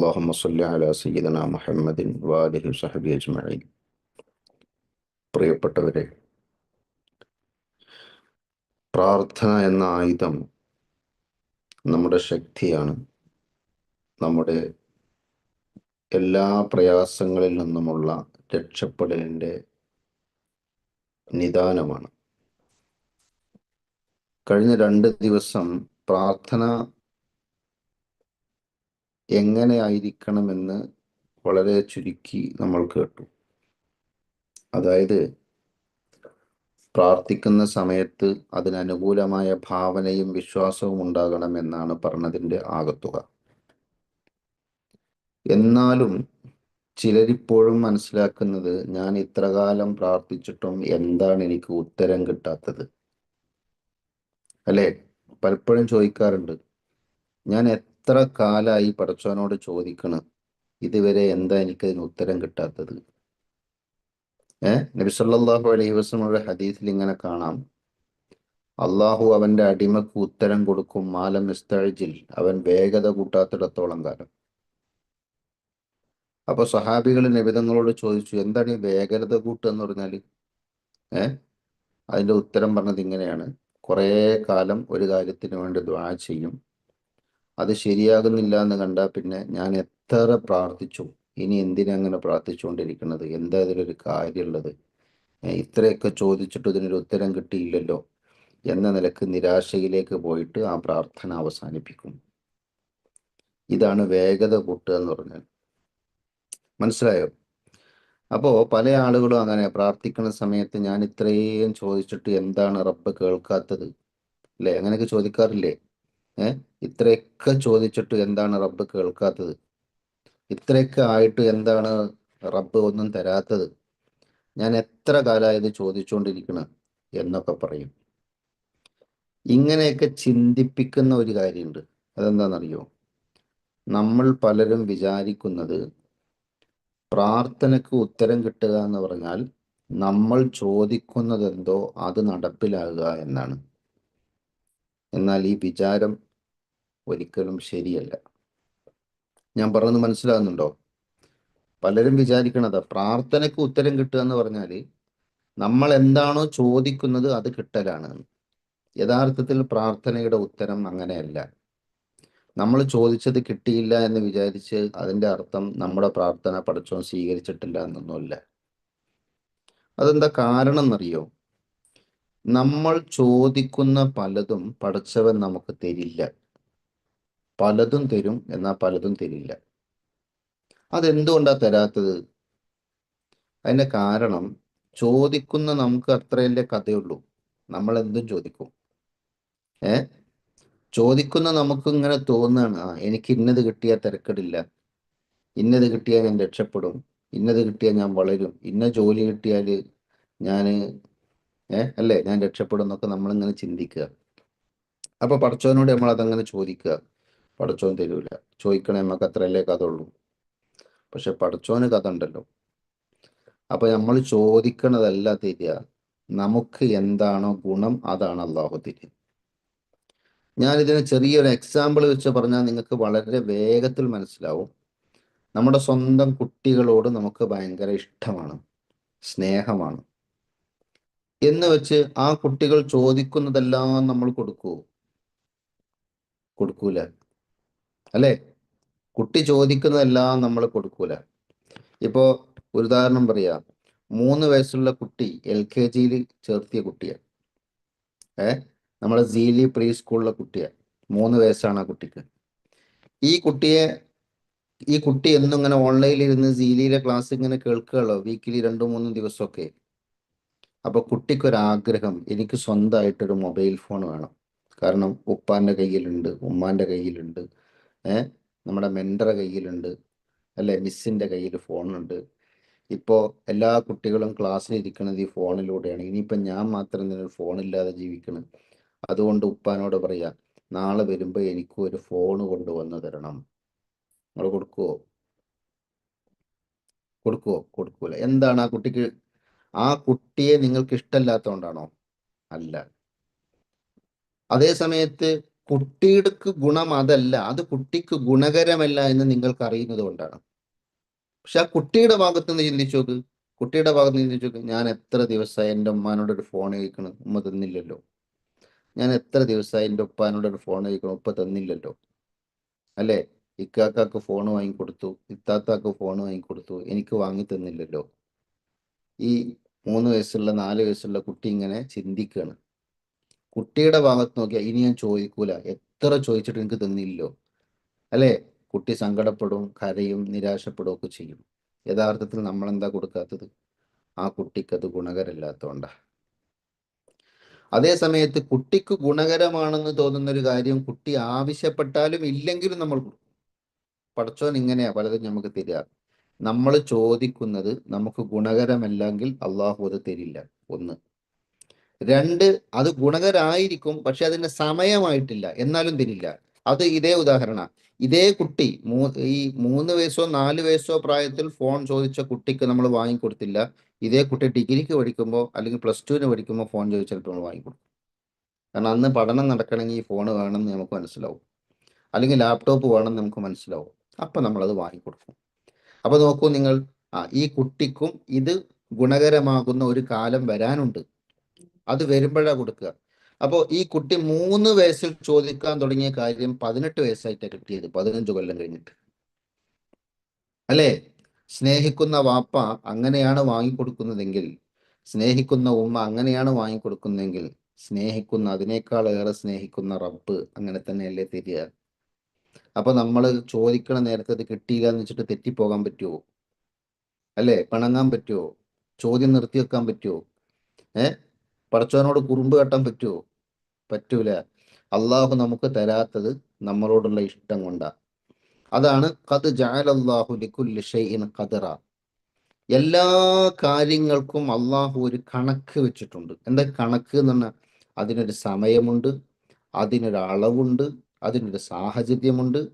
അള്ളാഹുമ്മ സല്ല അല സയ്യിദന മുഹമ്മദിൻ വാലിഹി സഹബി അജ്മഈൻ പ്രിയപ്പെട്ടവരെ പ്രാർത്ഥന എന്ന ആയുധം നമ്മുടെ ശക്തിയാണ്. നമ്മുടെ എല്ലാ പ്രയാസങ്ങളിൽ നിന്നുമുള്ള രക്ഷപ്പെടലിന്റെ നിദാനമാണ്. കഴിഞ്ഞ രണ്ട് ദിവസം പ്രാർത്ഥന എങ്ങനെ ആയിരിക്കണമെന്ന് വളരെ ചുരുക്കി നമ്മൾ കേട്ടു. അതായത് പ്രാർത്ഥിക്കുന്ന സമയത്ത് അതിനനുകൂലമായ ഭാവനയും വിശ്വാസവും ഉണ്ടാകണം എന്നാണ് പറഞ്ഞതിന്റെ ആകത്തുക. എന്നാലും ചിലരിപ്പോഴും മനസ്സിലാക്കുന്നത് ഞാൻ ഇത്രകാലം പ്രാർത്ഥിച്ചിട്ടും എന്താണ് എനിക്ക് ഉത്തരം കിട്ടാത്തത്? അല്ലേ? പലപ്പോഴും ചോദിക്കാറുണ്ട് ഞാൻ എത്ര കാലായി പടച്ചോനോട് ചോദിക്കണം? ഇതുവരെ എന്താ എനിക്കതിന് ഉത്തരം കിട്ടാത്തത്? ഏഹ് നബിസല്ലാഹു അലൈഹി വസ്ലമുടെ ഹദീസിൽ ഇങ്ങനെ കാണാം. അള്ളാഹു അവന്റെ അടിമക്ക് ഉത്തരം കൊടുക്കും. മാലം ഇസ്തഴിജിൽ അവൻ വേഗത കൂട്ടാത്തിടത്തോളം കാലം. അപ്പൊ സഹാബികൾ നിബിതങ്ങളോട് ചോദിച്ചു എന്താണ് ഈ വേഗത കൂട്ടുക എന്ന് പറഞ്ഞാൽ ഏഹ് അതിന്റെ ഉത്തരം പറഞ്ഞത് ഇങ്ങനെയാണ്. കുറേ കാലം ഒരു കാര്യത്തിന് വേണ്ടി ദ്വാ ചെയ്യും. അത് ശരിയാകുന്നില്ല എന്ന് കണ്ടാൽ പിന്നെ ഞാൻ എത്ര പ്രാർത്ഥിച്ചു. ഇനി എന്തിനങ്ങനെ പ്രാർത്ഥിച്ചുകൊണ്ടിരിക്കുന്നത്? എന്താ ഇതിലൊരു കാര്യമുള്ളത്? ഇത്രയൊക്കെ ചോദിച്ചിട്ട് ഇതിനൊരു ഉത്തരം കിട്ടിയില്ലല്ലോ എന്ന നിലയ്ക്ക് നിരാശയിലേക്ക് പോയിട്ട് ആ പ്രാർത്ഥന അവസാനിപ്പിക്കും. ഇതാണ് വേഗത കൂട്ടുക എന്ന് പറഞ്ഞാൽ. മനസ്സിലായോ? അപ്പോ പല ആളുകളും അങ്ങനെ പ്രാർത്ഥിക്കുന്ന സമയത്ത് ഞാൻ ഇത്രയും ചോദിച്ചിട്ട് എന്താണ് റബ്ബ് കേൾക്കാത്തത്? അല്ലേ? അങ്ങനെയൊക്കെ ചോദിക്കാറില്ലേ? ഏഹ് ഇത്രയൊക്കെ ചോദിച്ചിട്ട് എന്താണ് റബ്ബ് കേൾക്കാത്തത്? ഇത്രയൊക്കെ ആയിട്ട് എന്താണ് റബ്ബ് ഒന്നും തരാത്തത്? ഞാൻ എത്ര കാലമായത് ചോദിച്ചുകൊണ്ടിരിക്കണം എന്നൊക്കെ പറയും. ഇങ്ങനെയൊക്കെ ചിന്തിപ്പിക്കുന്ന ഒരു കാര്യമുണ്ട്. അതെന്താണെന്നറിയോ? നമ്മൾ പലരും വിചാരിക്കുന്നത് പ്രാർത്ഥനയ്ക്ക് ഉത്തരം കിട്ടുക എന്ന് പറഞ്ഞാൽ നമ്മൾ ചോദിക്കുന്നതെന്തോ അത് നടപ്പിലാകുക എന്നാണ്. എന്നാൽ ഈ വിചാരം ഒരിക്കലും ശരിയല്ല. ഞാൻ പറഞ്ഞത് മനസ്സിലാകുന്നുണ്ടോ? പലരും വിചാരിക്കണത് പ്രാർത്ഥനയ്ക്ക് ഉത്തരം കിട്ടുക എന്ന് പറഞ്ഞാൽ നമ്മൾ എന്താണോ ചോദിക്കുന്നത് അത് കിട്ടലാണ്. യഥാർത്ഥത്തിൽ പ്രാർത്ഥനയുടെ ഉത്തരം അങ്ങനെയല്ല. നമ്മൾ ചോദിച്ചത് കിട്ടിയില്ല എന്ന് വിചാരിച്ച് അതിന്റെ അർത്ഥം നമ്മുടെ പ്രാർത്ഥന പഠിച്ചോ സ്വീകരിച്ചിട്ടില്ല എന്നൊന്നുമില്ല. അതെന്താ കാരണം എന്നറിയോ? നമ്മൾ ചോദിക്കുന്ന പലതും പഠിച്ചവൻ നമുക്ക് തരില്ല. പലതും തരും എന്നാൽ പലതും തരില്ല. അതെന്തുകൊണ്ടാ തരാത്തത്? അതിന്റെ കാരണം ചോദിക്കുന്ന നമുക്ക് അത്രയല്ലേ കഥയുള്ളൂ. നമ്മൾ എന്തും ചോദിക്കും. ഏ? ചോദിക്കുന്ന നമുക്ക് ഇങ്ങനെ തോന്നുകയാണ് ആ എനിക്ക് ഇന്നത് കിട്ടിയാൽ തിരക്കടില്ല. ഇന്നത് കിട്ടിയാൽ ഞാൻ രക്ഷപ്പെടും. ഇന്നത് കിട്ടിയാൽ ഞാൻ വളരും. ഇന്ന ജോലി കിട്ടിയാൽ ഞാൻ ഏ അല്ലേ? ഞാൻ രക്ഷപ്പെടും എന്നൊക്കെ നമ്മളിങ്ങനെ ചിന്തിക്കുക. അപ്പൊ പഠിച്ചവനോട് നമ്മൾ അതങ്ങനെ ചോദിക്കുക. പടച്ചോൻ തരൂല. ചോദിക്കണേ നമുക്ക് അത്രയല്ലേ കഥ ഉള്ളൂ പക്ഷെ പടച്ചോന് കഥ ഉണ്ടല്ലോ അപ്പൊ നമ്മൾ ചോദിക്കണതല്ല തരിക നമുക്ക് എന്താണോ ഗുണം അതാണ് അള്ളാഹു തിരി. ഞാനിതിന് ചെറിയൊരു എക്സാമ്പിൾ വെച്ച് പറഞ്ഞാൽ നിങ്ങൾക്ക് വളരെ വേഗത്തിൽ മനസ്സിലാവും. നമ്മുടെ സ്വന്തം കുട്ടികളോട് നമുക്ക് ഭയങ്കര ഇഷ്ടമാണ്. സ്നേഹമാണ്. എന്ന് വെച്ച് ആ കുട്ടികൾ ചോദിക്കുന്നതെല്ലാം നമ്മൾ കൊടുക്കൂ കൊടുക്കൂല. അല്ലേ? കുട്ടി ചോദിക്കുന്നതെല്ലാം നമ്മൾ കൊടുക്കൂല. ഇപ്പോൾ ഒരു ഉദാഹരണം പറയാ. മൂന്ന് വയസ്സുള്ള കുട്ടി എൽ കെ ജിയിൽ ചേർത്തിയ കുട്ടിയാണ് ഏ? നമ്മളെ ജീലി പ്രീ സ്കൂളിലെ കുട്ടിയാണ് മൂന്ന് വയസ്സാണ് ആ കുട്ടിക്ക്. ഈ കുട്ടിയെ ഈ കുട്ടി എന്നും ഇങ്ങനെ ഓൺലൈനിൽ ഇരുന്ന് ജീലിയിലെ ക്ലാസ് ഇങ്ങനെ കേൾക്കുകയുള്ളോ വീക്കിലി രണ്ടു മൂന്നും ദിവസമൊക്കെ. അപ്പൊ കുട്ടിക്കൊരാഗ്രഹം എനിക്ക് സ്വന്തമായിട്ടൊരു മൊബൈൽ ഫോൺ വേണം. കാരണം ഉപ്പാന്റെ കയ്യിലുണ്ട് ഉമ്മാന്റെ കയ്യിലുണ്ട് ഏഹ് നമ്മുടെ മെന്ററെ കയ്യിലുണ്ട്. അല്ലെ? മിസ്സിന്റെ കയ്യിൽ ഫോണുണ്ട്. ഇപ്പോൾ എല്ലാ കുട്ടികളും ക്ലാസ്സിൽ ഇരിക്കുന്നത് ഈ ഫോണിലൂടെയാണ്. ഇനിയിപ്പം ഞാൻ മാത്രം ഇതിന് ഫോണില്ലാതെ ജീവിക്കണം? അതുകൊണ്ട് ഉപ്പാനോട് പറയാ നാളെ വരുമ്പോൾ എനിക്കും ഒരു ഫോൺ കൊണ്ടുവന്ന് തരണം. നിങ്ങൾ കൊടുക്കുവോ? കൊടുക്കുവോ? കൊടുക്കൂല. എന്താണ് ആ കുട്ടിക്ക്? ആ കുട്ടിയെ നിങ്ങൾക്ക് ഇഷ്ടമല്ലാത്തതുകൊണ്ടാണോ അല്ല. അതേ സമയത്ത് കുട്ടിയുടെ ഗുണം അതല്ല അത് കുട്ടിക്ക് ഗുണകരമല്ല എന്ന് നിങ്ങൾക്ക് അറിയുന്നത് കൊണ്ടാണ്. പക്ഷെ ആ കുട്ടിയുടെ ഭാഗത്ത് നിന്ന് ചിന്തിച്ചു നോക്ക്. കുട്ടിയുടെ ഭാഗത്ത് നിന്ന് ചിന്തിച്ചു നോക്ക്. ഞാൻ എത്ര ദിവസമായി എന്റെ ഉമ്മാനോട് ഒരു ഫോൺ കഴിക്കണം ഉമ്മ തന്നില്ലല്ലോ. ഞാൻ എത്ര ദിവസമായി എന്റെ ഉപ്പാനോട് ഒരു ഫോൺ കഴിക്കണം ഉപ്പ തന്നില്ലല്ലോ. അല്ലേ? ഇക്കാക്കാക്ക് ഫോൺ വാങ്ങിക്കൊടുത്തു. ഇത്താത്താക്ക് ഫോൺ വാങ്ങിക്കൊടുത്തു. എനിക്ക് വാങ്ങി തന്നില്ലല്ലോ. ഈ മൂന്ന് വയസ്സുള്ള നാല് വയസ്സുള്ള കുട്ടി ഇങ്ങനെ ചിന്തിക്കുകയാണ് കുട്ടിയുടെ ഭാഗത്ത് നോക്കിയാൽ ഇനി ഞാൻ ചോദിക്കൂല. എത്ര ചോദിച്ചിട്ട് എനിക്ക് തന്നില്ലോ അല്ലേ? കുട്ടി സങ്കടപ്പെടും കരയും നിരാശപ്പെടും ഒക്കെ ചെയ്യും. യഥാർത്ഥത്തിൽ നമ്മൾ എന്താ കൊടുക്കാത്തത്? ആ കുട്ടിക്ക് അത് ഗുണകരമല്ലാത്തതുകൊണ്ടാ അതേ സമയത്ത് കുട്ടിക്ക് ഗുണകരമാണെന്ന് തോന്നുന്ന ഒരു കാര്യം കുട്ടി ആവശ്യപ്പെട്ടാലും ഇല്ലെങ്കിലും നമ്മൾ കൊടുക്കും. പഠിച്ചോൻ ഇങ്ങനെയാ. പലതും നമുക്ക് തരിക. നമ്മൾ ചോദിക്കുന്നത് നമുക്ക് ഗുണകരമല്ലെങ്കിൽ അള്ളാഹു അത് തരില്ല. ഒന്ന്. രണ്ട് അത് ഗുണകരായിരിക്കും പക്ഷെ അതിന് സമയമായിട്ടില്ല. എന്നാലും തിരില്ല. അത് ഇതേ ഉദാഹരണ. ഇതേ കുട്ടി മൂ ഈ മൂന്ന് വയസ്സോ നാല് വയസ്സോ പ്രായത്തിൽ ഫോൺ ചോദിച്ച കുട്ടിക്ക് നമ്മൾ വാങ്ങിക്കൊടുത്തില്ല. ഇതേ കുട്ടി ഡിഗ്രിക്ക് പഠിക്കുമ്പോൾ അല്ലെങ്കിൽ പ്ലസ് ടുവിന് പഠിക്കുമ്പോൾ ഫോൺ ചോദിച്ചിട്ട് നമ്മൾ വാങ്ങിക്കൊടുക്കും. കാരണം അന്ന് പഠനം നടക്കണമെങ്കിൽ ഈ ഫോൺ വേണമെന്ന് നമുക്ക് മനസ്സിലാവും. അല്ലെങ്കിൽ ലാപ്ടോപ്പ് വേണമെന്ന് നമുക്ക് മനസ്സിലാവും. അപ്പം നമ്മളത് വാങ്ങിക്കൊടുക്കും. അപ്പോൾ നോക്കൂ നിങ്ങൾ ആ ഈ കുട്ടിക്കും ഇത് ഗുണകരമാകുന്ന ഒരു കാലം വരാനുണ്ട്. അത് വരുമ്പോഴാ കൊടുക്കുക. അപ്പോൾ ഈ കുട്ടി മൂന്ന് വയസ്സിൽ ചോദിക്കാൻ തുടങ്ങിയ കാര്യം പതിനെട്ട് വയസ്സായിട്ടാണ് കിട്ടിയത്. പതിനഞ്ച് കൊല്ലം കഴിഞ്ഞിട്ട്. അല്ലേ? സ്നേഹിക്കുന്ന വാപ്പ അങ്ങനെയാണ് വാങ്ങിക്കൊടുക്കുന്നതെങ്കിൽ സ്നേഹിക്കുന്ന ഉമ്മ അങ്ങനെയാണ് വാങ്ങിക്കൊടുക്കുന്നതെങ്കിൽ സ്നേഹിക്കുന്ന അതിനേക്കാൾ ഏറെ സ്നേഹിക്കുന്ന റബ്ബ് അങ്ങനെ തന്നെയല്ലേ തരിക. അപ്പൊ നമ്മൾ ചോദിക്കണ നേരത്തെ അത് കിട്ടിയില്ല എന്ന് വെച്ചിട്ട് തെറ്റിപ്പോകാൻ പറ്റുമോ അല്ലേ? പിണങ്ങാൻ പറ്റുമോ ചോദ്യം നിർത്തി വെക്കാൻ പറ്റുമോ ഏ? പടച്ചവനോട് കുറുമ്പ് കെട്ടാൻ പറ്റുമോ പറ്റൂല. അള്ളാഹു നമുക്ക് തരാത്തത് നമ്മളോടുള്ള ഇഷ്ടം കൊണ്ടാ. അതാണ് കത് ജാലല്ലാഹു ലിക്കുല്ലി ഷൈഇൻ ഖദറ. എല്ലാ കാര്യങ്ങൾക്കും അള്ളാഹു ഒരു കണക്ക് വെച്ചിട്ടുണ്ട്. എന്താ കണക്ക് എന്ന് പറഞ്ഞാൽ അതിനൊരു സമയമുണ്ട് അതിനൊരു അളവുണ്ട് അതിനൊരു സാഹചര്യമുണ്ട്.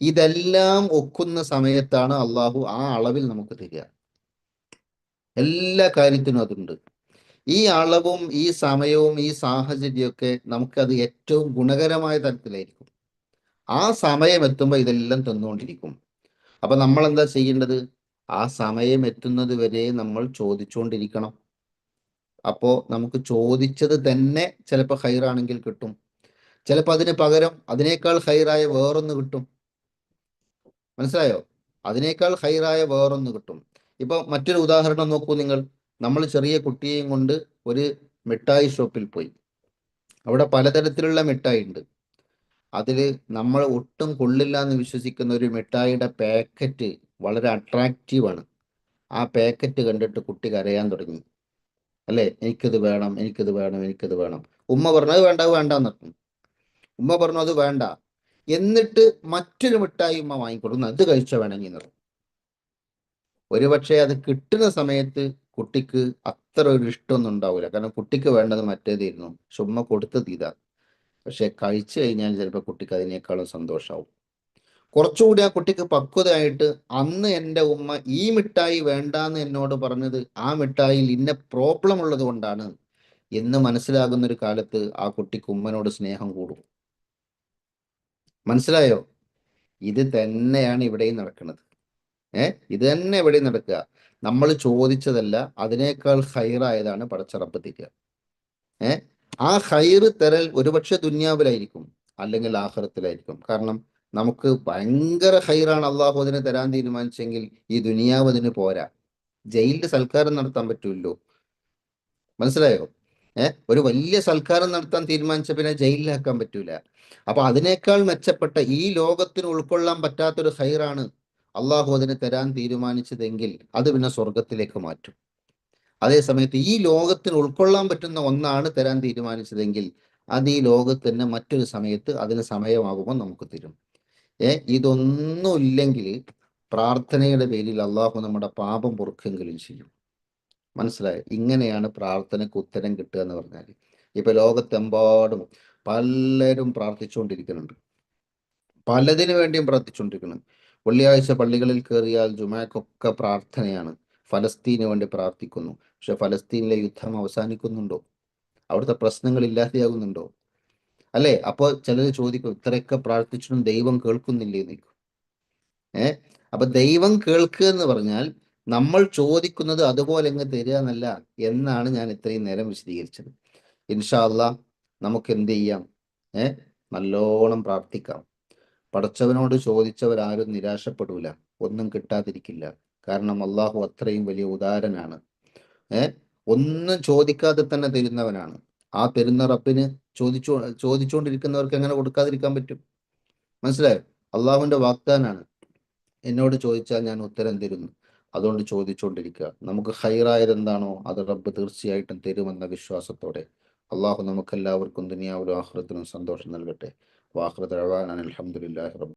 ഇതെല്ലാം ഒക്കുന്ന സമയത്താണ് അള്ളാഹു ആ അളവിൽ നമുക്ക് തരിക. എല്ലാ കാര്യത്തിനും അതുണ്ട്. ഈ അളവും ഈ സമയവും ഈ സാഹചര്യമൊക്കെ നമുക്കത് ഏറ്റവും ഗുണകരമായ തരത്തിലായിരിക്കും. ആ സമയം എത്തുമ്പോൾ ഇതെല്ലാം തന്നുകൊണ്ടിരിക്കും. അപ്പൊ നമ്മൾ എന്താ ചെയ്യേണ്ടത്? ആ സമയം എത്തുന്നത് വരെ നമ്മൾ ചോദിച്ചുകൊണ്ടിരിക്കണം അപ്പോ നമുക്ക് ചോദിച്ചത് തന്നെ ചിലപ്പോൾ ഹൈറാണെങ്കിൽ കിട്ടും. ചിലപ്പോൾ അതിന് പകരം അതിനേക്കാൾ ഹൈറായ വേറൊന്ന് കിട്ടും. മനസ്സിലായോ? അതിനേക്കാൾ ഹൈറായ വേറൊന്ന് കിട്ടും. ഇപ്പൊ മറ്റൊരു ഉദാഹരണം നോക്കൂ നിങ്ങൾ. നമ്മൾ ചെറിയ കുട്ടിയെയും കൊണ്ട് ഒരു മിഠായി ഷോപ്പിൽ പോയി. അവിടെ പലതരത്തിലുള്ള മിഠായി ഉണ്ട്. അതിൽ നമ്മൾ ഒട്ടും കൊള്ളില്ല എന്ന് വിശ്വസിക്കുന്ന ഒരു മിഠായിയുടെ പാക്കറ്റ് വളരെ അട്രാക്റ്റീവാണ് ആ പാക്കറ്റ് കണ്ടിട്ട് കുട്ടി കരയാൻ തുടങ്ങി. അല്ലേ? എനിക്കത് വേണം എനിക്കത് വേണം എനിക്കത് വേണം. ഉമ്മ പറഞ്ഞു അത് വേണ്ട വേണ്ട എന്നർത്ഥം ഉമ്മ പറഞ്ഞു അത് വേണ്ട. എന്നിട്ട് മറ്റൊരു മിഠായി ഉമ്മ വാങ്ങിക്കൊടുക്കുന്നു. അത് കഴിച്ച വേണമെങ്കിൽ നിർത്തും ഒരുപക്ഷെ അത് കിട്ടുന്ന സമയത്ത് കുട്ടിക്ക് അത്ര ഒരു ഇഷ്ടമൊന്നും ഉണ്ടാവില്ല കാരണം കുട്ടിക്ക് വേണ്ടത് മറ്റേതായിരുന്നു. ചുമ്മാ കൊടുത്തത് ഇതാ. പക്ഷെ കഴിച്ചു കഴിഞ്ഞാൽ ചിലപ്പോൾ കുട്ടിക്ക് അതിനേക്കാളും സന്തോഷമാവും കുറച്ചുകൂടി ആ കുട്ടിക്ക് പക്വതയായിട്ട് അന്ന് എന്റെ ഉമ്മ ഈ മിഠായി വേണ്ടാന്ന് എന്നോട് പറഞ്ഞത് ആ മിഠായിൽ ഇന്ന പ്രോബ്ലം ഉള്ളത് കൊണ്ടാണ് എന്ന് മനസ്സിലാകുന്ന ഒരു കാലത്ത് ആ കുട്ടിക്ക് ഉമ്മനോട് സ്നേഹം കൂടും. മനസ്സിലായോ? ഇത് തന്നെയാണ് ഇവിടെയും നടക്കുന്നത്. ഏ? ഇത് തന്നെ ഇവിടെയും നടക്കുക? നമ്മൾ ചോദിച്ചതല്ല അതിനേക്കാൾ ഹൈറായതാണ് പടച്ചറപ്പ് തരിക ഏഹ് ആ ഹൈറ് തരൽ ഒരുപക്ഷെ ദുന്യാവിലായിരിക്കും അല്ലെങ്കിൽ ആഹ്റത്തിലായിരിക്കും. കാരണം നമുക്ക് ഭയങ്കര ഹൈറാണ് അള്ളാഹു അതിനെ തരാൻ തീരുമാനിച്ചെങ്കിൽ ഈ ദുനിയാവ് അതിന് പോരാ. ജയിലിൽ സൽക്കാരം നടത്താൻ പറ്റുമല്ലോ മനസ്സിലായോ? ഏഹ് ഒരു വലിയ സൽക്കാരം നടത്താൻ തീരുമാനിച്ച പിന്നെ ജയിലിലാക്കാൻ പറ്റൂല. അപ്പൊ അതിനേക്കാൾ മെച്ചപ്പെട്ട ഈ ലോകത്തിന് ഉൾക്കൊള്ളാൻ പറ്റാത്തൊരു ഹൈറാണ് അള്ളാഹു അതിന് തരാൻ തീരുമാനിച്ചതെങ്കിൽ അത് പിന്നെ സ്വർഗത്തിലേക്ക് മാറ്റും. അതേസമയത്ത് ഈ ലോകത്തിന് ഉൾക്കൊള്ളാൻ പറ്റുന്ന ഒന്നാണ് തരാൻ തീരുമാനിച്ചതെങ്കിൽ അത് ഈ ലോകത്ത് മറ്റൊരു സമയത്ത് അതിന് സമയമാകുമ്പോൾ നമുക്ക് തരും. ഏ ഇതൊന്നും ഇല്ലെങ്കിൽ പ്രാർത്ഥനയുടെ പേരിൽ അള്ളാഹു നമ്മുടെ പാപം പൊറുക്കെങ്കിലും ചെയ്യും. മനസ്സിലായോ? ഇങ്ങനെയാണ് പ്രാർത്ഥനയ്ക്ക് ഉത്തരം കിട്ടുക എന്ന് പറഞ്ഞാൽ. ഇപ്പൊ ലോകത്തെമ്പാടും പലരും പ്രാർത്ഥിച്ചുകൊണ്ടിരിക്കുന്നുണ്ട്. പലതിനു വേണ്ടിയും പ്രാർത്ഥിച്ചുകൊണ്ടിരിക്കുന്നു വെള്ളിയാഴ്ച പള്ളികളിൽ കയറിയാൽ ജുമാക്കൊക്കെ പ്രാർത്ഥനയാണ്. ഫലസ്തീന് വേണ്ടി പ്രാർത്ഥിക്കുന്നു. പക്ഷെ ഫലസ്തീനിലെ യുദ്ധം അവസാനിക്കുന്നുണ്ടോ? അവിടുത്തെ പ്രശ്നങ്ങൾ ഇല്ലാതെയാകുന്നുണ്ടോ? അല്ലേ? അപ്പോൾ ചിലർ ചോദിക്കും ഇത്രയൊക്കെ പ്രാർത്ഥിച്ചിട്ടും ദൈവം കേൾക്കുന്നില്ലേ എന്ന് ഏ? അപ്പൊ ദൈവം കേൾക്കുക എന്ന് പറഞ്ഞാൽ നമ്മൾ ചോദിക്കുന്നത് അതുപോലെ അങ്ങ് തരിക എന്നല്ല എന്നാണ് ഞാൻ ഇത്രയും നേരം വിശദീകരിച്ചത്. ഇൻഷാല്ല നമുക്ക് എന്ത് ചെയ്യാം? ഏ? നല്ലോണം പ്രാർത്ഥിക്കാം. പടച്ചവനോട് ചോദിച്ചവരാരും നിരാശപ്പെടൂല. ഒന്നും കിട്ടാതിരിക്കില്ല. കാരണം അള്ളാഹു അത്രയും വലിയ ഉദാരനാണ്. ഏ? ഒന്നും ചോദിക്കാതെ തന്നെ തരുന്നവനാണ്. ആ തരുന്ന റബ്ബിന് ചോദിച്ചു ചോദിച്ചുകൊണ്ടിരിക്കുന്നവർക്ക് എങ്ങനെ കൊടുക്കാതിരിക്കാൻ പറ്റും? മനസ്സിലായോ? അള്ളാഹുവിന്റെ വാഗ്ദാനാണ്. എന്നോട് ചോദിച്ചാൽ ഞാൻ ഉത്തരം തരുന്നു. അതുകൊണ്ട് ചോദിച്ചുകൊണ്ടിരിക്കുക നമുക്ക് ഹൈറായത് എന്താണോ അത് റബ്ബ് തീർച്ചയായിട്ടും തരുമെന്ന വിശ്വാസത്തോടെ. അള്ളാഹു നമുക്കെല്ലാവർക്കും ദുനിയാവിലും ആഹ്റത്തിനും സന്തോഷം നൽകട്ടെ. واخر دعوانا أن الحمد لله رب